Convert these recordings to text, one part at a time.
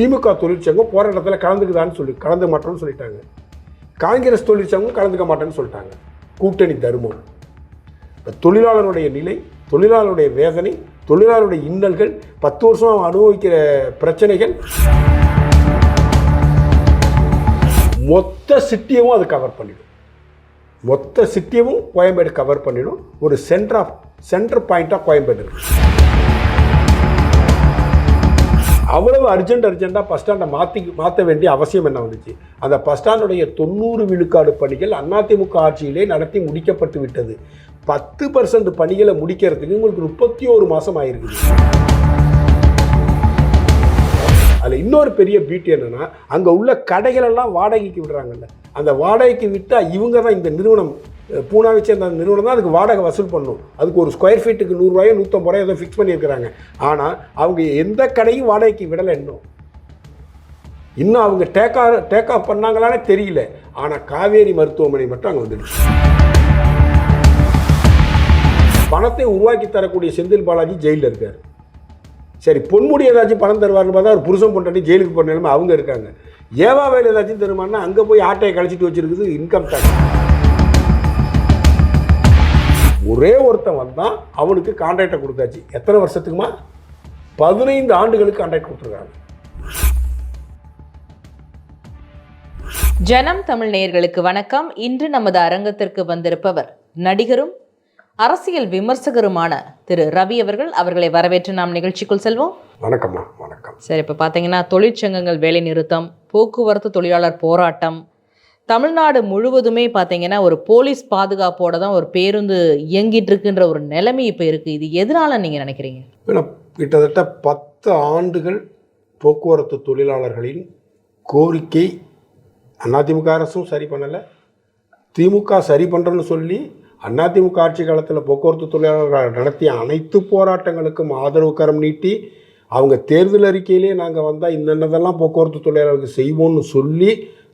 திமுக தொழிற்சங்கம் போராட்டத்தில் கலந்துக்குதான்னு சொல்லி கலந்து மாட்டோம்னு சொல்லிட்டாங்க. காங்கிரஸ் தொழிற்சங்கம் கலந்துக்க மாட்டேன்னு சொல்லிட்டாங்க. கூட்டணி தர்மம். இப்போ தொழிலாளருடைய நிலை தொழிலாளருடைய வேதனை தொழிலாளருடைய இன்னல்கள் பத்து வருஷம் அவன் அனுபவிக்கிற பிரச்சனைகள் மொத்த சிட்டியவும் அது கவர் பண்ணிடும். மொத்த சிட்டியவும் கோயம்பேடு கவர் பண்ணிடும். ஒரு சென்டர் ஆஃப் சென்டர் பாயிண்டாக கோயம்பேடு இருக்கு. அவ்வளவு அர்ஜென்ட் அர்ஜென்ட்டாக பஸ் ஸ்டாண்டை மாற்றி மாற்ற வேண்டிய அவசியம் என்ன வந்துச்சு? அந்த பஸ் ஸ்டாண்டுடைய தொண்ணூறு விழுக்காடு பணிகள் அதிமுக ஆட்சியிலே நடத்தி முடிக்கப்பட்டு விட்டது. பத்து பர்சன்ட் பணிகளை முடிக்கிறதுக்கு உங்களுக்கு முப்பத்தி ஒரு மாதம் ஆயிருக்குது. அதில் இன்னொரு பெரிய பியூட்டி என்னென்னா அங்கே உள்ள கடைகளெல்லாம் வாடகைக்கு விடுறாங்கல்ல. அந்த வாடகைக்கு விட்டால் இவங்க தான் இந்த நிறுவனம் பூனாவை சேர்ந்த அந்த நிறுவனம் தான் அதுக்கு வாடகை வசூல் பண்ணணும் அதுக்கு ஒரு ஸ்கொயர் ஃபீட்டுக்கு நூறுரூவாயோ நூற்றம்பது ரூபாயோ ஏதோ ஃபிக்ஸ் பண்ணியிருக்கிறாங்க. ஆனால் அவங்க எந்த கடையும் வாடகைக்கு விடலை இன்னும். இன்னும் அவங்க டேக் டேக் ஆஃப் பண்ணாங்களானே தெரியல. ஆனால் காவேரி மருத்துவமனை மட்டும் அங்கே வந்துடுச்சு. பணத்தை உருவாக்கி தரக்கூடிய செந்தில் பாலாஜி ஜெயிலில் இருக்கார். சரி பொன்முடி ஏதாச்சும் பணம் தருவார்னு பார்த்தா ஒரு புருஷன் பொண்டாட்டி ஜெயிலுக்கு போன நிலைமை அவங்க இருக்காங்க. ஏவா வேலை ஏதாச்சும் தருமானா அங்கே போய் ஆட்டையை கழிச்சிட்டு வச்சுருக்குது இன்கம் டேக்ஸ் ஒரே ஒருத்தன் வந்தான் அவனுக்கு கான்ட்ராக்டை கொடுத்தாச்சு. எத்தனை வருஷத்துக்குமா பதினைந்து ஆண்டுகளுக்கு கான்ட்ராக்ட் கொடுத்துருக்காங்க. ஜனம் தமிழ் நேயர்களுக்கு வணக்கம். இன்று நமது அரங்கத்திற்கு வந்திருப்பவர் நடிகரும் அரசியல் விமர்சகருமான திரு ரவி அவர்கள். அவர்களை வரவேற்று நாம் நிகழ்ச்சிக்குள் செல்வோம். வணக்கம்மா வணக்கம். சரி இப்போ பார்த்தீங்கன்னா தொழிற்சங்கங்கள் வேலை நிறுத்தம் போக்குவரத்து தொழிலாளர் போராட்டம் தமிழ்நாடு முழுவதுமே பார்த்தீங்கன்னா ஒரு போலீஸ் பாதுகாப்போட தான் ஒரு பேருந்து இயங்கிட்டு இருக்குன்ற ஒரு நிலைமை இப்போ இருக்குது இது எதனால நீங்கள் நினைக்கிறீங்க? ஏன்னா கிட்டத்தட்ட பத்து ஆண்டுகள் போக்குவரத்து தொழிலாளர்களின் கோரிக்கை அதிமுக அரசும் சரி பண்ணலை. திமுக சரி பண்ணுறேன்னு சொல்லி அதிமுக ஆட்சி காலத்தில் போக்குவரத்து தொழிலாளர்கள் நடத்திய அனைத்து போராட்டங்களுக்கும் ஆதரவு கரம் நீட்டி அவங்க தேர்தல் அறிக்கையிலே நாங்கள் வந்தால் இன்னென்னதெல்லாம் போக்குவரத்து தொழிலாளர்களுக்கு செய்வோம்னு சொல்லி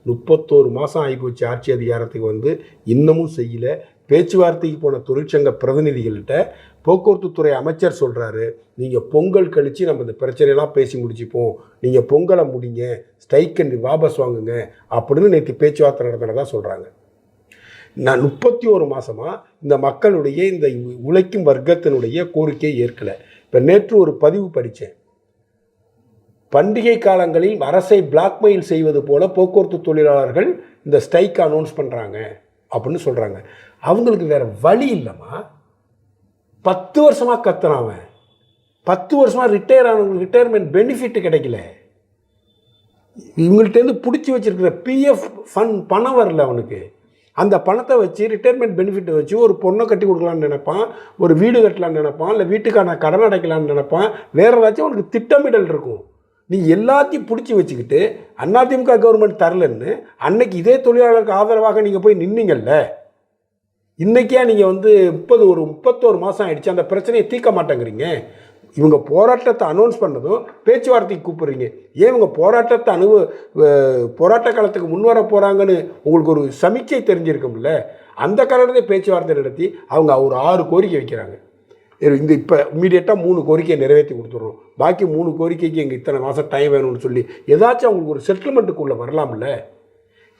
முப்பத்தோரு மாதம் ஆகிப்போச்சு ஆட்சி அதிகாரத்துக்கு வந்து. இன்னமும் செய்யலை. பேச்சுவார்த்தைக்கு போன தொழிற்சங்க பிரதிநிதிகள்கிட்ட போக்குவரத்து துறை அமைச்சர் சொல்கிறாரு நீங்கள் பொங்கல் கழித்து நம்ம இந்த பிரச்சனையெல்லாம் பேசி முடிச்சுப்போம். நீங்கள் பொங்கலை முடிங்க. ஸ்டைக்கை வாபஸ் வாங்குங்க. அப்படின்னு நேற்று பேச்சுவார்த்தை நடத்தினதா சொல்கிறாங்க நான் முப்பத்தி ஒரு மாதமாக இந்த மக்களுடைய இந்த உழைக்கும் வர்க்கத்தினுடைய கோரிக்கையை ஏற்கலை. இப்போ நேற்று ஒரு பதிவு படித்தேன். பண்டிகை காலங்களில் அரசை பிளாக்மெயில் செய்வது போல போக்குவரத்து தொழிலாளர்கள் இந்த ஸ்ட்ரைக் அனௌன்ஸ் பண்ணுறாங்க அப்படின்னு சொல்கிறாங்க அவங்களுக்கு வேறு வழி இல்லைம்மா. பத்து வருஷமாக கத்துறான் அவன். பத்து வருஷமாக ரிட்டையர் ஆனவங்களுக்கு ரிட்டையர்மெண்ட் பெனிஃபிட் கிடைக்கல. இவங்கள்ட்டேருந்து பிடிச்சி வச்சிருக்கிற பிஎஃப் ஃபண்ட் பணம் வரல அவனுக்கு. அந்த பணத்தை வச்சு ரிட்டையர்மெண்ட் பெனிஃபிட்டை வச்சு ஒரு பொண்ணை கட்டி கொடுக்கலான்னு நினைப்பான் ஒரு வீடு கட்டலான்னு நினைப்பான் இல்லை வீட்டுக்கான கடன் அடைக்கலான்னு நினைப்பான் வேறு ஏதாச்சும் அவனுக்கு திட்டமிடல் இருக்கும். நீ எல்லாத்தையும் பிடிச்சி வச்சுக்கிட்டு அதிமுக கவர்மெண்ட் தரலன்னு அன்னைக்கு இதே தொழிலாளருக்கு ஆதரவாக நீங்கள் போய் நின்னீங்கல்ல? இன்றைக்கே நீங்கள் வந்து முப்பது ஒரு முப்பத்தோரு மாதம் ஆயிடுச்சு அந்த பிரச்சனையை தீர்க்க மாட்டேங்கிறீங்க. இவங்க போராட்டத்தை அனௌன்ஸ் பண்ணதும் பேச்சுவார்த்தைக்கு கூப்பிட்றீங்க. ஏன் இவங்க போராட்டத்தை அனுபவ போராட்ட காலத்துக்கு முன் வர போகிறாங்கன்னு உங்களுக்கு ஒரு சமீட்சை தெரிஞ்சிருக்கும்ல? அந்த காலத்திலே பேச்சுவார்த்தை நடத்தி அவங்க ஒரு ஆறு கோரிக்கை வைக்கிறாங்க. இந்த இப்போ இம்மீடியட்டாக மூணு கோரிக்கையை நிறைவேற்றி கொடுத்துட்றோம். பாக்கி மூணு கோரிக்கைக்கு எங்கள் இத்தனை மாதம் டைம் வேணும்னு சொல்லி ஏதாச்சும் அவங்களுக்கு ஒரு செட்டில்மெண்ட்டுக்குள்ளே வரலாம்ல?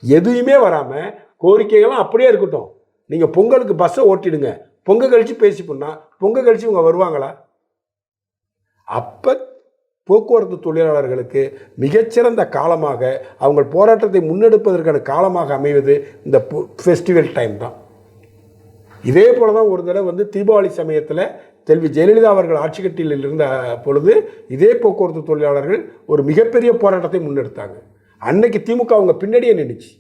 எதுவுமே வராமல் கோரிக்கைகள்லாம் அப்படியே இருக்கட்டும். நீங்கள் பொங்கலுக்கு பஸ்ஸை ஓட்டிடுங்க. பொங்கல் கழித்து பேசி பண்ணால் பொங்கல் கழித்து இவங்க வருவாங்களா? அப்போ போக்குவரத்து தொழிலாளர்களுக்கு மிகச்சிறந்த காலமாக அவங்க போராட்டத்தை முன்னெடுப்பதற்கான காலமாக அமைவது இந்த ஃபெஸ்டிவல் டைம் தான். இதே போல தான் ஒரு தடவை வந்து தீபாவளி சமயத்தில் செல்வி ஜெயலலிதா அவர்கள் ஆட்சி கட்டியில் இருந்த பொழுது இதே போக்குவரத்து தொழிலாளர்கள் ஒரு மிகப்பெரிய போராட்டத்தை முன்னெடுத்தாங்க. அன்னைக்கு திமுக அவங்க பின்னாடியே நின்றுச்சு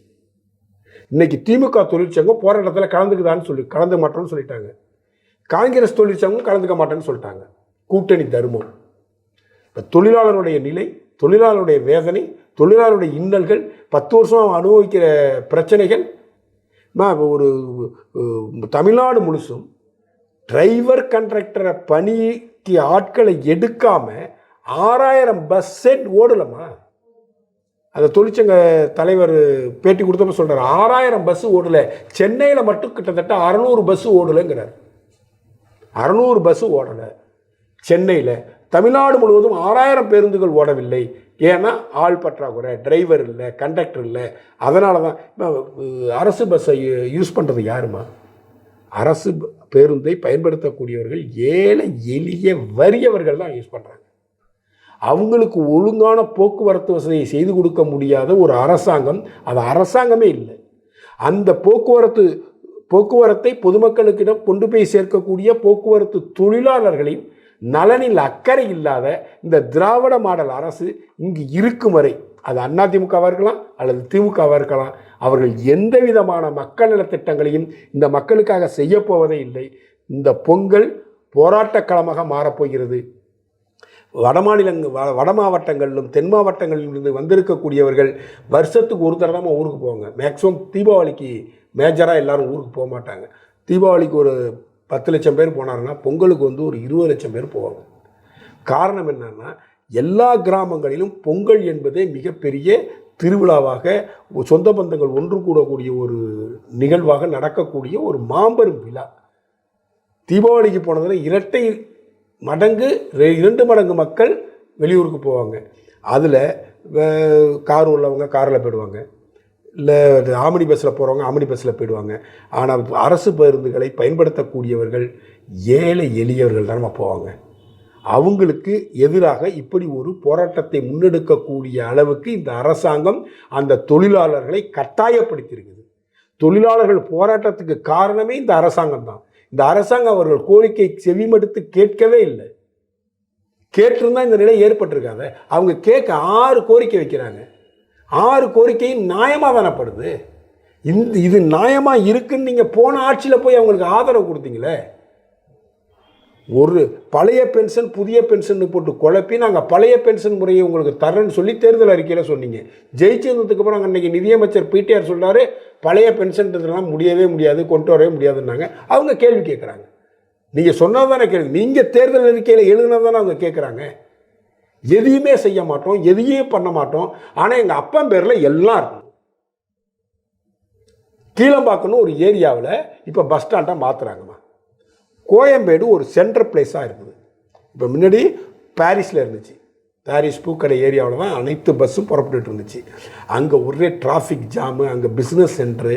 இன்னைக்கு திமுக தொழிற்சங்கம் போராட்டத்தில் கலந்துக்குதான்னு சொல்லி கலந்து மாட்டோம்னு சொல்லிட்டாங்க. காங்கிரஸ் தொழிற்சங்கம் கலந்துக்க மாட்டேன்னு சொல்லிட்டாங்க. கூட்டணி தர்மம். இப்போ தொழிலாளருடைய நிலை தொழிலாளருடைய வேதனை தொழிலாளருடைய இன்னல்கள் பத்து வருஷம் அனுபவிக்கிற பிரச்சனைகள் இப்போ ஒரு தமிழ்நாடு முழுசும் டிரைவர் கண்ட்ராக்டரை பணிக்கு ஆட்களை எடுக்காமல் ஆறாயிரம் பஸ் செட் ஓடலம்மா அந்த தொழிற்சங்க தலைவர் பேட்டி கொடுத்தப்ப சொல்கிறார் ஆறாயிரம் பஸ்ஸு ஓடலை. சென்னையில் மட்டும் கிட்டத்தட்ட அறநூறு பஸ்ஸு ஓடலைங்கிறார். அறநூறு பஸ்ஸு ஓடலை. சென்னையில் தமிழ்நாடு முழுவதும் ஆறாயிரம் பேருந்துகள் ஓடவில்லை. ஏன்னா ஆள் பற்றாக்குறை டிரைவர் இல்லை கண்டக்டர் இல்லை. அதனால தான் இப்போ அரசு பஸ்ஸை யூஸ் பண்ணுறது யாருமா? அரசு ப- பேருந்தை பயன்படுத்தக்கூடியவர்கள் ஏழை எளிய வறியவர்கள் தான் யூஸ் பண்ணுறாங்க அவங்களுக்கு ஒழுங்கான போக்குவரத்து வசதியை செய்து கொடுக்க முடியாத ஒரு அரசாங்கம் அது அரசாங்கமே இல்லை. அந்த போக்குவரத்து போக்குவரத்தை பொதுமக்களுக்கிடம் கொண்டு போய் சேர்க்கக்கூடிய போக்குவரத்து தொழிலாளர்களின் நலனில் அக்கறை இல்லாத இந்த திராவிட மாடல் அரசு இங்கு இருக்கும் வரை அது அதிமுகவாக இருக்கலாம் அல்லது திமுகவாக இருக்கலாம் அவர்கள் எந்த விதமான மக்கள் நலத்திட்டங்களையும் இந்த மக்களுக்காக செய்யப் போவதே இல்லை. இந்த பொங்கல் போராட்டக்களமாக மாறப்போகிறது வடமாநிலங்கள் வ வட மாவட்டங்களிலும் தென் மாவட்டங்களிலும் இருந்து வந்திருக்கக்கூடியவர்கள் வருஷத்துக்கு ஒரு தடவை தான் ஊருக்கு போவாங்க. மேக்ஸிமம் தீபாவளிக்கு மேஜராக எல்லாரும் ஊருக்கு போக மாட்டாங்க. தீபாவளிக்கு ஒரு பத்து லட்சம் பேர் போனாங்கன்னா பொங்கலுக்கு வந்து ஒரு இருபது லட்சம் பேர் போவாங்க. காரணம் என்னன்னா எல்லா கிராமங்களிலும் பொங்கல் என்பதே மிகப்பெரிய திருவிழாவாக சொந்த பந்தங்கள் ஒன்று கூடக்கூடிய ஒரு நிகழ்வாக நடக்கக்கூடிய ஒரு மாபெரும் விழா. தீபாவளிக்கு போனதில் இரட்டை மடங்கு ரெ- இரண்டு மடங்கு மக்கள் வெளியூருக்கு போவாங்க. அதில் கார் உள்ளவங்க காரில் போயிடுவாங்க. இல்லை ஆமணி பஸ்ஸில் போகிறவங்க ஆமணி பஸ்ஸில் போயிடுவாங்க. ஆனால் அரசு பேருந்துகளை பயன்படுத்தக்கூடியவர்கள் ஏழை எளியவர்கள் தான் போவாங்க. அவங்களுக்கு எதிராக இப்படி ஒரு போராட்டத்தை முன்னெடுக்கக்கூடிய அளவுக்கு இந்த அரசாங்கம் அந்த தொழிலாளர்களை கட்டாயப்படுத்தியிருக்குது. தொழிலாளர்கள் போராட்டத்துக்கு காரணமே இந்த அரசாங்கம் தான். இந்த அரசாங்கம் அவர்கள் கோரிக்கை செவிமடுத்து கேட்கவே இல்லை. கேட்டிருந்தா இந்த நிலை ஏற்பட்டிருக்காத. அவங்க கேட்க ஆறு கோரிக்கை வைக்கிறாங்க. ஆறு கோரிக்கையும் நியாயமாக தானப்படுது? இந்த இது நியாயமாக இருக்குன்னு நீங்கள் போன ஆட்சியில் போய் அவங்களுக்கு ஆதரவு கொடுத்தீங்களே? ஒரு பழைய பென்ஷன் புதிய பென்ஷன் போட்டு குழப்பி நாங்கள் பழைய பென்ஷன் முறையை உங்களுக்கு தரேன்னு சொல்லி தேர்தல் அறிக்கையில் சொன்னீங்க. ஜெயிச்சதுக்கு அப்புறம் அன்றைக்கி நிதியமைச்சர் பிடிஆர் சொல்கிறாரு பழைய பென்ஷன்றதுலாம் முடியவே முடியாது கொண்டு வரவே முடியாதுன்னாங்க. அவங்க கேள்வி கேட்குறாங்க நீங்கள் சொன்னால் தானே கேள்வி. நீங்கள் தேர்தல் அறிக்கையில் எழுதினா தானே அவங்க கேட்குறாங்க எதையுமே செய்ய மாட்டோம் எதையும் பண்ண மாட்டோம். ஆனால் எங்கள் அப்பன் பேரில் எல்லாம் இருக்கும். கீழம்பாக்கம்னு ஒரு ஏரியாவில் இப்போ பஸ் ஸ்டாண்டாக மாற்றுறாங்கம்மா கோயம்பேடு ஒரு சென்ட்ரல் பிளேஸாக இருக்குது. இப்போ முன்னாடி பாரிஸில் இருந்துச்சு. பாரிஸ் பூக்கடை ஏரியாவில் தான் அனைத்து பஸ்ஸும் புறப்பட்டுட்டு இருந்துச்சு. அங்கே ஒரே டிராஃபிக் ஜாமு அங்கே பிஸ்னஸ் சென்ட்ரு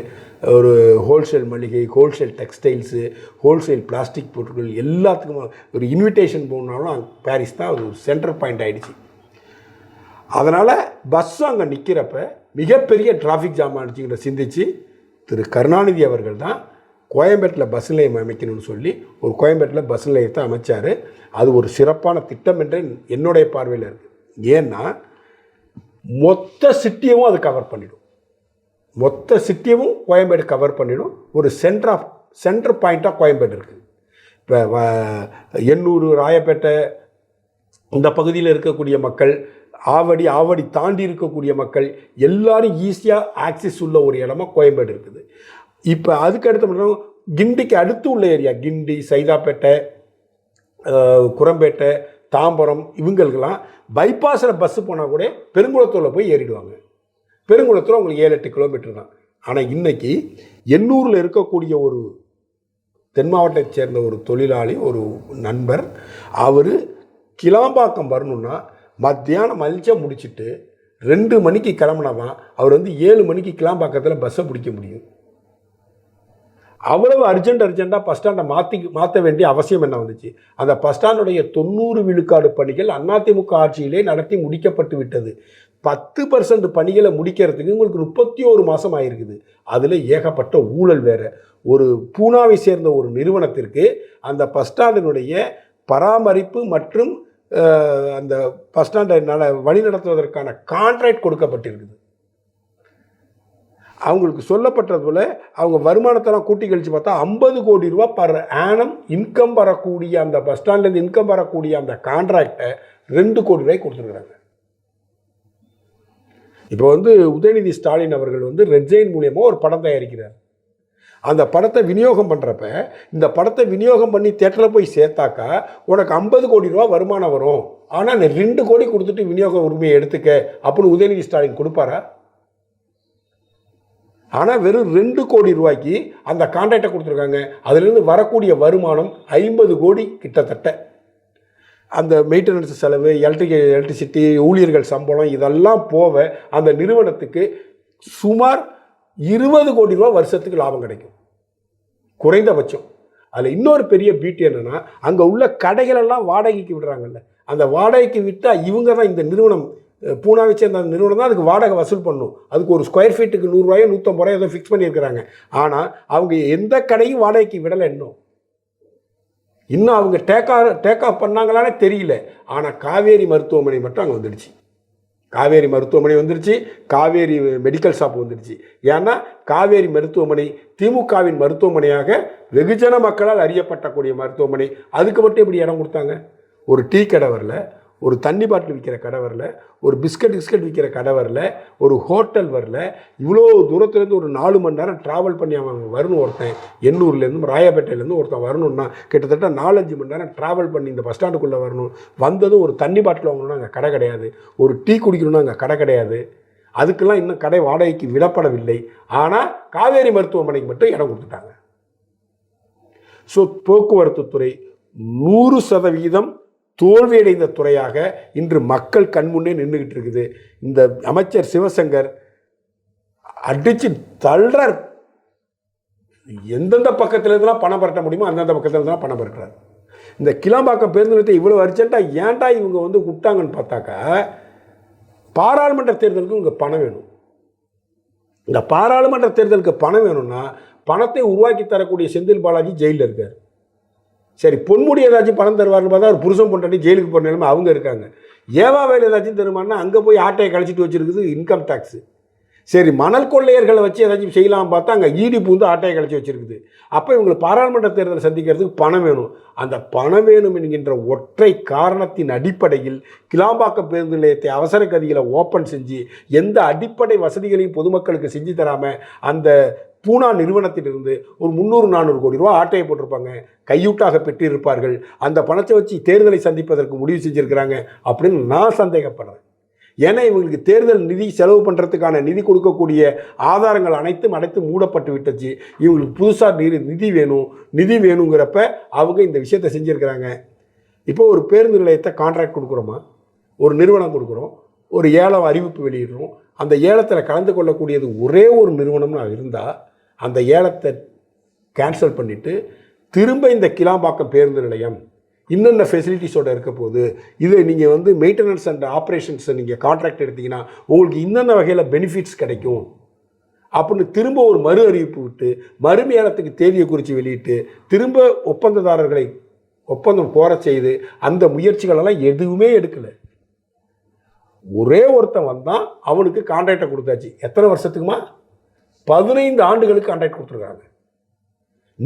ஒரு ஹோல்சேல் மளிகை ஹோல்சேல் டெக்ஸ்டைல்ஸு ஹோல்சேல் பிளாஸ்டிக் பொருட்கள் எல்லாத்துக்கும் ஒரு இன்விடேஷன் போனாலும் அங்க பாரிஸ் தான் ஒரு சென்டர் பாயிண்ட் ஆகிடுச்சு அதனால் பஸ்ஸும் அங்கே நிற்கிறப்ப மிகப்பெரிய டிராஃபிக் ஜாம் ஆனிச்சுங்கிற சிந்திச்சு திரு கருணாநிதி அவர்கள் தான் கோயம்பேட்டில் பஸ் நிலையம் அமைக்கணும்னு சொல்லி ஒரு கோயம்பேட்டில் பஸ் நிலையத்தை அமைச்சார். அது ஒரு சிறப்பான திட்டம் என்று என்னுடைய பார்வையில் இருக்குது ஏன்னா மொத்த சிட்டியவும் அது கவர் பண்ணிடும். மொத்த சிட்டியவும் கோயம்பேடு கவர் பண்ணிடும். ஒரு சென்டர் ஆஃப் சென்டர் பாயிண்ட்டாக கோயம்பேடு இருக்குது இப்போ எண்ணூர் ராயப்பேட்டை இந்த பகுதியில் இருக்கக்கூடிய மக்கள் ஆவடி ஆவடி தாண்டி இருக்கக்கூடிய மக்கள் எல்லாரும் ஈஸியாக ஆக்சிஸ் உள்ள ஒரு இடமா கோயம்பேடு இருக்குது. இப்போ அதுக்கு அடுத்த மட்டும் கிண்டிக்கு அடுத்து உள்ள ஏரியா கிண்டி சைதாப்பேட்டை குரம்பேட்டை தாம்பரம் இவங்களுக்கெல்லாம் பைபாஸில் பஸ்ஸு போனால் கூட பெருங்குளத்தூரில் போய் ஏறிடுவாங்க. பெருங்குளத்தூர் அவங்களுக்கு ஏழு எட்டு கிலோமீட்டர் தான். ஆனால் இன்னைக்கு எண்ணூரில் இருக்கக்கூடிய ஒரு தென் மாவட்டத்தை சேர்ந்த ஒரு தொழிலாளி ஒரு நண்பர் அவர் கிளாம்பாக்கம் வரணும்னா மத்தியானம் மலிச்சா முடிச்சுட்டு ரெண்டு மணிக்கு கிளம்புனா அவர் வந்து ஏழு மணிக்கு கிளாம்பாக்கத்தில் பஸ்ஸை பிடிக்க முடியும். அவ்வளவு அர்ஜென்ட் அர்ஜென்ட்டாக பஸ் ஸ்டாண்டை மாற்றி மாற்ற வேண்டிய அவசியம் என்ன வந்துச்சு? அந்த பஸ் ஸ்டாண்டுடைய தொண்ணூறு விழுக்காடு பணிகள் அதிமுக ஆட்சியிலே நடத்தி முடிக்கப்பட்டு விட்டது. பத்து பர்சன்ட் பணிகளை முடிக்கிறதுக்கு உங்களுக்கு முப்பத்தி ஒரு மாதம் ஆயிருக்குது. அதில் ஏகப்பட்ட ஊழல் வேறு. ஒரு பூனாவை சேர்ந்த ஒரு நிறுவனத்திற்கு அந்த பஸ் ஸ்டாண்டினுடைய பராமரிப்பு மற்றும் அந்த பஸ் ஸ்டாண்டை வழி நடத்துவதற்கான கான்ட்ராக்ட் கொடுக்கப்பட்டிருக்குது. அவங்களுக்கு சொல்லப்பட்டது போல் அவங்க வருமானத்தெல்லாம் கூட்டி கழித்து பார்த்தா ஐம்பது கோடி ரூபா பர் ஆனம் இன்கம் வரக்கூடிய அந்த பஸ் ஸ்டாண்ட்லேருந்து இன்கம் வரக்கூடிய அந்த கான்ட்ராக்டை ரெண்டு கோடி ரூபாய் கொடுத்துருக்குறாங்க. இப்போ வந்து உதயநிதி ஸ்டாலின் அவர்கள் வந்து ரெட்ஜெயின் மூலியமாக ஒரு படம் தயாரிக்கிறார். அந்த படத்தை விநியோகம் பண்ணுறப்ப இந்த படத்தை விநியோகம் பண்ணி தேட்டரில் போய் சேர்த்தாக்கா உனக்கு ஐம்பது கோடி ரூபா வருமானம் வரும். ஆனால் நீ ரெண்டு கோடி கொடுத்துட்டு விநியோக உரிமையை எடுத்துக்க அப்படின்னு உதயநிதி ஸ்டாலின் கொடுப்பாரா? ஆனால் வெறும் ரெண்டு கோடி ரூபாய்க்கு அந்த கான்ட்ராக்டை கொடுத்துருக்காங்க. அதுலேருந்து வரக்கூடிய வருமானம் ஐம்பது கோடி கிட்டத்தட்ட. அந்த மெயின்டெனன்ஸ் செலவு எலக்ட்ரிக் எலக்ட்ரிசிட்டி ஊழியர்கள் சம்பளம் இதெல்லாம் போக அந்த நிறுவனத்துக்கு சுமார் இருபது கோடி ரூபா வருஷத்துக்கு லாபம் கிடைக்கும். குறைந்தபட்சம். அதில் இன்னொரு பெரிய பியூட்டி என்னென்னா அங்கே உள்ள கடைகளெல்லாம் வாடகைக்கு விடுறாங்கல்ல. அந்த வாடகைக்கு விட்டால் இவங்க தான் இந்த நிறுவனம் பூனாவை சேர்ந்த அந்த நிறுவனம் தான் அதுக்கு வாடகை வசூல் பண்ணும். அதுக்கு ஒரு ஸ்கொயர் ஃபீட்டுக்கு நூறுரூவாயோ நூற்றம்பது ரூபாயோ ஏதோ ஃபிக்ஸ் பண்ணியிருக்கிறாங்க. ஆனால் அவங்க எந்த கடையும் வாடகைக்கு விடலை இன்னும். இன்னும் அவங்க டேக் டேக் ஆஃப் பண்ணாங்களானே தெரியல. ஆனால் காவேரி மருத்துவமனை மட்டும் அங்கே வந்துடுச்சு. காவேரி மருத்துவமனை வந்துடுச்சு. காவேரி மெடிக்கல் ஷாப் வந்துடுச்சு. ஏன்னா காவேரி மருத்துவமனை திமுகவின் மருத்துவமனையாக வெகுஜன மக்களால் அறியப்பட்டக்கூடிய மருத்துவமனை. அதுக்கு மட்டும் எப்படி இடம் கொடுத்தாங்க. ஒரு டீ கடை வரல. ஒரு தண்ணி பாட்டில் விற்கிற கடை வரல ஒரு பிஸ்கட் பிஸ்கட் விற்கிற கடை வரல ஒரு ஹோட்டல் வரல இவ்வளோ தூரத்துலேருந்து ஒரு நாலு மணி நேரம் ட்ராவல் பண்ணி அவன் வரணும் ஒருத்தன் எண்ணூர்லேருந்து ராயப்பேட்டையிலேருந்து ஒருத்தன் வரணும்னா கிட்டத்தட்ட நாலஞ்சு மணி நேரம் ட்ராவல் பண்ணி இந்த பஸ் ஸ்டாண்டுக்குள்ளே வரணும். வந்ததும் ஒரு தண்ணி பாட்டில் வாங்கணும்னா அங்கே கடை கிடையாது. ஒரு டீ குடிக்கணும்னா அங்கே கடை கிடையாது. அதுக்கெல்லாம் இன்னும் கடை வாடகைக்கு விடப்படவில்லை. ஆனால் காவேரி மருத்துவமனைக்கு மட்டும் இடம் கொடுத்துட்டாங்க. ஸோ போக்குவரத்து துறை நூறு சதவீதம் தோல்வியடைந்த துறையாக இன்று மக்கள் கண்முன்னே நின்றுக்கிட்டு இருக்குது. இந்த அமைச்சர் சிவசங்கர் அடிச்சு தள்ளுறார். எந்தெந்த பக்கத்துல பணம் பரட்ட முடியுமோ அந்தந்த பக்கத்துல பணம் பரட்டுறாரு. இந்த கிளாம்பாக்கம் பேருந்து நிலையத்தை இவ்வளோ அர்ஜென்ட்டாக ஏன்டா இவங்க வந்து விட்டாங்கன்னு பார்த்தாக்கா பாராளுமன்ற தேர்தலுக்கு இவங்க பணம் வேணும். இந்த பாராளுமன்ற தேர்தலுக்கு பணம் வேணும்னா பணத்தை உருவாக்கி தரக்கூடிய செந்தில் பாலாஜி ஜெயிலில் இருக்கார். சரி பொன்முடி ஏதாச்சும் பணம் தருவார்னு பார்த்தா ஒரு புருஷன் பொண்டாட்டி ஜெயிலுக்கு போகிற நிலைமை அவங்க இருக்காங்க. ஏவா வேலை ஏதாச்சும் தருமானா அங்கே போய் ஆட்டையை கழிச்சிட்டு வச்சிருக்குது இன்கம் டேக்ஸு சரி மணல் கொள்ளையர்களை வச்சு ஏதாச்சும் செய்யலாம் பார்த்தா அங்கே ஈடி பூந்து ஆட்டையை கழிச்சு வச்சுருக்குது. அப்போ இவங்களுக்கு பாராளுமன்ற தேர்தலை சந்திக்கிறதுக்கு பணம் வேணும். அந்த பணம் வேணும் என்கின்ற ஒற்றை காரணத்தின் அடிப்படையில் கிளாம்பாக்கம் பேருந்து நிலையத்தை அவசர கதிகளை ஓப்பன் செஞ்சு எந்த அடிப்படை வசதிகளையும் பொதுமக்களுக்கு செஞ்சு தராமல் அந்த பூனா நிறுவனத்திலிருந்து ஒரு முந்நூறு நானூறு கோடி ரூபா ஆட்டையை போட்டிருப்பாங்க. கையூட்டாக பெற்றிருப்பார்கள். அந்த பணத்தை வச்சு தேர்தலை சந்திப்பதற்கு முடிவு செஞ்சுருக்கிறாங்க அப்படின்னு நான் சந்தேகப்படுறேன். ஏன்னா இவங்களுக்கு தேர்தல் நிதி செலவு பண்ணுறதுக்கான நிதி கொடுக்கக்கூடிய ஆதாரங்கள் அனைத்தும் அனைத்தும் மூடப்பட்டு விட்டுச்சு. இவங்களுக்கு புதுசாக நிதி நிதி வேணும் நிதி வேணுங்கிறப்ப அவங்க இந்த விஷயத்தை செஞ்சுருக்கிறாங்க. இப்போ ஒரு பேருந்து நிலையத்தை கான்ட்ராக்ட் கொடுக்குறோமா? ஒரு நிறுவனம் கொடுக்குறோம். ஒரு ஏலம் அறிவிப்பு வெளியிடுறோம். அந்த ஏலத்தில் கலந்து கொள்ளக்கூடியது ஒரே ஒரு நிறுவனம்னு இருந்தால் அந்த ஏலத்தை கேன்சல் பண்ணிவிட்டு திரும்ப இந்த கிளாம்பாக்கம் பேருந்து நிலையம் இன்னென்ன ஃபெசிலிட்டிஸோட இருக்க போகுது? இதை நீங்கள் வந்து மெயின்டெனன்ஸ் அண்ட் ஆப்ரேஷன்ஸை நீங்கள் கான்ட்ராக்ட் எடுத்தீங்கன்னா உங்களுக்கு இன்னென்ன வகையில் பெனிஃபிட்ஸ் கிடைக்கும்? அப்படின்னு திரும்ப ஒரு மறு அறிவிப்பு விட்டு மறுமையானத்துக்கு தேதியை குறித்து வெளியிட்டு திரும்ப ஒப்பந்ததாரர்களை ஒப்பந்தம் கோர செய்து அந்த முயற்சிகளெல்லாம் எதுவுமே எடுக்கலை. ஒரே ஒருத்தன் வந்தான் அவனுக்கு கான்ட்ராக்டை கொடுத்தாச்சு. எத்தனை வருஷத்துக்குமா? பதினைந்து ஆண்டுகளுக்கு கான்ட்ராக்ட் கொடுத்துருக்காங்க.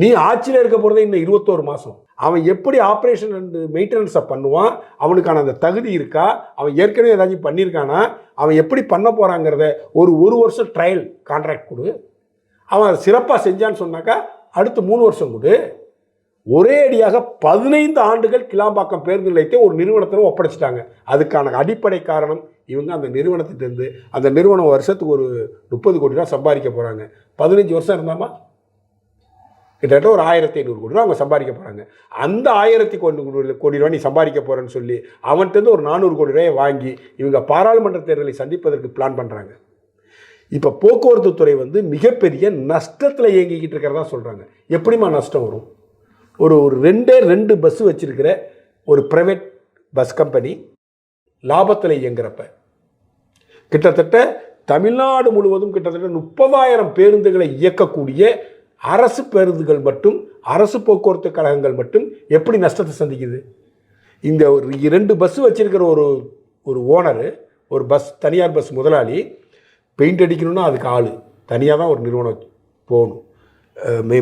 நீ ஆட்சியில் இருக்க போகிறதே இன்னும் இருபத்தோரு மாதம் அவன் எப்படி ஆப்ரேஷன் அண்ட் மெயின்டெனன்ஸை பண்ணுவான்? அவனுக்கான அந்த தகுதி இருக்கா? அவன் ஏற்கனவே ஏதாச்சும் பண்ணியிருக்கானா? அவன் எப்படி பண்ண போகிறாங்கிறத ஒரு ஒரு வருஷம் ட்ரையல் கான்ட்ராக்ட் கொடு. அவன் அதை சிறப்பாக செஞ்சான்னு சொன்னாக்கா அடுத்து மூணு வருஷம் கொடு. ஒரே அடியாக பதினைந்து ஆண்டுகள் கிளாம்பாக்கம் பேருந்து நிலையத்தை ஒரு நிறுவனத்தில் ஒப்படைச்சிட்டாங்க. அதுக்கான அடிப்படை காரணம் இவங்க அந்த நிறுவனத்திட்டேருந்து அந்த நிறுவனம் வருஷத்துக்கு ஒரு முப்பது கோடி ரூபா சம்பாதிக்க போகிறாங்க பதினஞ்சு வருஷம் இருந்தாமா? கிட்டத்தட்ட ஒரு ஆயிரத்தி ஐநூறு கோடி ரூபா அவங்க சம்பாதிக்க போகிறாங்க அந்த ஆயிரத்தி கோடி கோடி ரூபா நீ சம்பாதிக்க போகிறேன்னு சொல்லி அவன்கிட்ட ஒரு நானூறு கோடி ரூபாயை வாங்கி இவங்க பாராளுமன்ற தேர்தலை சந்திப்பதற்கு பிளான் பண்ணுறாங்க இப்போ போக்குவரத்து துறை வந்து மிகப்பெரிய நஷ்டத்தில் இயங்கிக்கிட்டு இருக்கிறதா சொல்கிறாங்க எப்படிம்மா நஷ்டம் வரும்? ஒரு ஒரு ரெண்டே ரெண்டு பஸ் வச்சுருக்கிற ஒரு ப்ரைவேட் பஸ் கம்பெனி லாபத்தில் இயங்குறப்ப கிட்டத்தட்ட தமிழ்நாடு முழுவதும் கிட்டத்தட்ட முப்பதாயிரம் பேருந்துகளை இயக்கக்கூடிய அரசு பேருந்துகள் மட்டும் அரசு போக்குவரத்து கழகங்கள் மட்டும் எப்படி நஷ்டத்தை சந்திக்குது? இந்த ஒரு இரண்டு பஸ் வச்சுருக்கிற ஒரு ஒரு ஓனரு ஒரு பஸ் தனியார் பஸ் முதலாளி பெயிண்ட் அடிக்கணும்னா அதுக்கு ஆள். தனியாக தான் ஒரு நிறுவனம் போகணும்.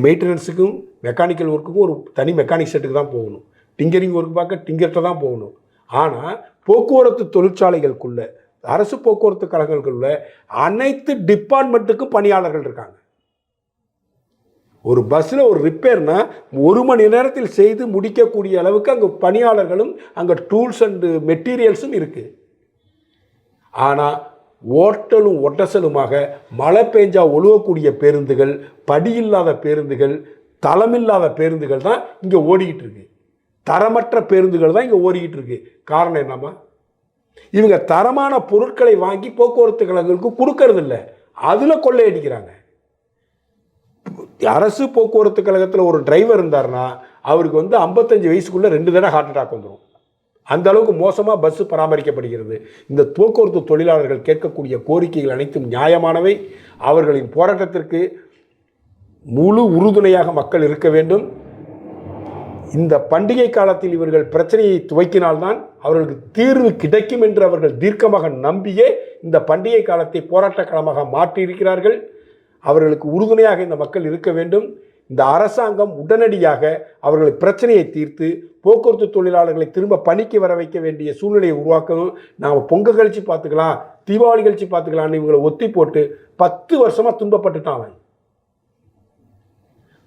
மெயின்டெனன்ஸுக்கும் மெக்கானிக்கல் ஒர்க்குக்கும் ஒரு தனி மெக்கானிக் செட்டுக்கு தான் போகணும். டிங்கரிங் ஒர்க் பார்க்க டிங்கர்கிட்ட தான் போகணும். ஆனால் போக்குவரத்து தொழிற்சாலைகளுக்குள்ள அரசு போக்குவரத்து கழகங்களுக்குள்ள அனைத்து டிபார்ட்மெண்ட்டுக்கும் பணியாளர்கள் இருக்காங்க. ஒரு பஸ்ஸில் ஒரு ரிப்பேர்னா ஒரு மணி நேரத்தில் செய்து முடிக்கக்கூடிய அளவுக்கு அங்கே பணியாளர்களும் அங்கே டூல்ஸ் அண்டு மெட்டீரியல்ஸும் இருக்குது ஆனால் ஓட்டலும் ஒட்டசலுமாக மழை பெஞ்சா ஒழுகக்கூடிய பேருந்துகள் படியில்லாத பேருந்துகள் தளமில்லாத பேருந்துகள் தான் இங்கே ஓடிக்கிட்டு இருக்கு. தரமற்ற பேருந்துகள் தான் இங்கே ஓடிக்கிட்டு இருக்கு. காரணம் என்னம்மா? இவங்க தரமான பொருட்களை வாங்கி போக்குவரத்து கழகங்களுக்கு கொடுக்கறதில்ல. அதில் கொள்ளையடிக்கிறாங்க. அரசு போக்குவரத்து கழகத்தில் ஒரு டிரைவர் இருந்தாருன்னா அவருக்கு வந்து ஐம்பத்தஞ்சு வயசுக்குள்ளே ரெண்டு தடவை ஹார்ட் அட்டாக் வந்துடும் அந்த அளவுக்கு மோசமாக பஸ் பராமரிக்கப்படுகிறது. இந்த போக்குவரத்து தொழிலாளர்கள் கேட்கக்கூடிய கோரிக்கைகள் அனைத்தும் நியாயமானவை. அவர்களின் போராட்டத்திற்கு முழு உறுதுணையாக மக்கள் இருக்க வேண்டும். இந்த பண்டிகை காலத்தில் இவர்கள் பிரச்சனையை துவக்கினால்தான் அவர்களுக்கு தீர்வு கிடைக்கும் என்று அவர்கள் தீர்க்கமாக நம்பியே இந்த பண்டிகை காலத்தை போராட்ட காலமாக மாற்றியிருக்கிறார்கள். அவர்களுக்கு உறுதுணையாக இந்த மக்கள் இருக்க வேண்டும். இந்த அரசாங்கம் உடனடியாக அவர்கள் பிரச்சனையை தீர்த்து போக்குவரத்து தொழிலாளர்களை திரும்ப பணிக்கு வர வைக்க வேண்டிய சூழ்நிலையை உருவாக்கணும் நாம் பொங்கல் கழிச்சு பார்த்துக்கலாம் தீபாவளி கழிச்சு பார்த்துக்கலாம்னு இவங்களை ஒத்தி போட்டு பத்து வருஷமாக துன்பப்பட்டுட்டான் அவன்.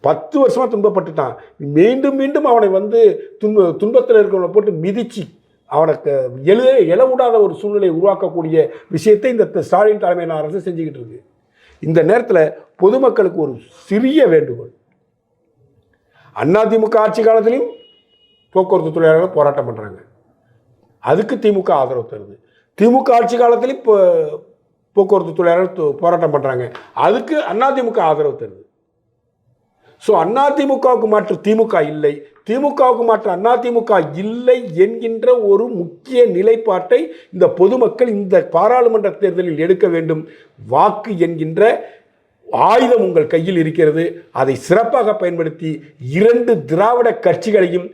பத்து வருஷமாக துன்பப்பட்டுட்டான். மீண்டும் மீண்டும் அவனை வந்து துன்ப துன்பத்தில் இருக்கிறவனை போட்டு மிதிச்சு அவனுக்கு எழுத எழவிடாத ஒரு சூழ்நிலையை உருவாக்கக்கூடிய விஷயத்தை இந்த ஸ்டாலின் தலைமையிலான அரசு செஞ்சுக்கிட்டு இருக்கு. இந்த நேரத்தில் பொதுமக்களுக்கு ஒரு சிறிய வேண்டுகோள். அதிமுக ஆட்சி காலத்திலையும் போக்குவரத்து தொழிலாளர்கள் போராட்டம் பண்ணுறாங்க அதுக்கு திமுக ஆதரவு தருது. திமுக ஆட்சி காலத்திலையும் இப்போ போக்குவரத்து தொழிலாளர்கள் போராட்டம் பண்ணுறாங்க அதுக்கு அதிமுக ஆதரவு தருது. ஸோ அதிமுகவுக்கு மாற்று திமுக இல்லை. திமுகவுக்கு மாற்று அதிமுக இல்லை என்கின்ற ஒரு முக்கிய நிலைப்பாட்டை இந்த பொதுமக்கள் இந்த பாராளுமன்ற தேர்தலில் எடுக்க வேண்டும். வாக்கு என்கின்ற ஆயுதம் உங்கள் கையில் இருக்கிறது. அதை சிறப்பாக பயன்படுத்தி இரண்டு திராவிட கட்சிகளையும்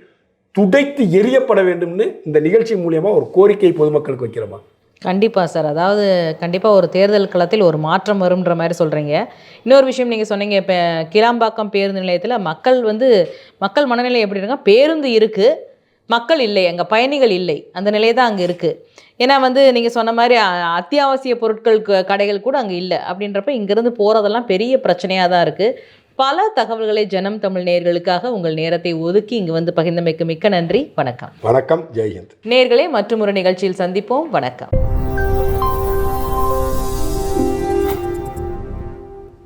துடைத்து எரியப்பட வேண்டும்னு இந்த நிகழ்ச்சி மூலியமாக ஒரு கோரிக்கை பொதுமக்களுக்கு வைக்கிறோமா? கண்டிப்பாக சார். அதாவது கண்டிப்பாக ஒரு தேர்தல் களத்தில் ஒரு மாற்றம் வரும்ன்ற மாதிரி சொல்கிறீங்க இன்னொரு விஷயம் நீங்கள் சொன்னீங்க இப்போ கிளாம்பாக்கம் பேருந்து நிலையத்தில் மக்கள் வந்து மக்கள் மனநிலை எப்படி இருக்குன்னா பேருந்து இருக்குது மக்கள் இல்லை அங்கே பயணிகள் இல்லை. அந்த நிலை தான் அங்கே இருக்குது ஏன்னா வந்து நீங்கள் சொன்ன மாதிரி அத்தியாவசிய பொருட்கள் கடைகள் கூட அங்கே இல்லை. அப்படின்றப்ப இங்கேருந்து போகிறதெல்லாம் பெரிய பிரச்சனையாக தான் இருக்குது பல தகவல்களை ஜனம் தமிழ் நேயர்களுக்காக உங்கள் நேரத்தை ஒதுக்கி இங்கு வந்து பகிர்ந்தமைக்கு மிக்க நன்றி. வணக்கம். வணக்கம். ஜெய்ஹிந்த். நேர்களே மற்றும் ஒரு நிகழ்ச்சியில் சந்திப்போம். வணக்கம்.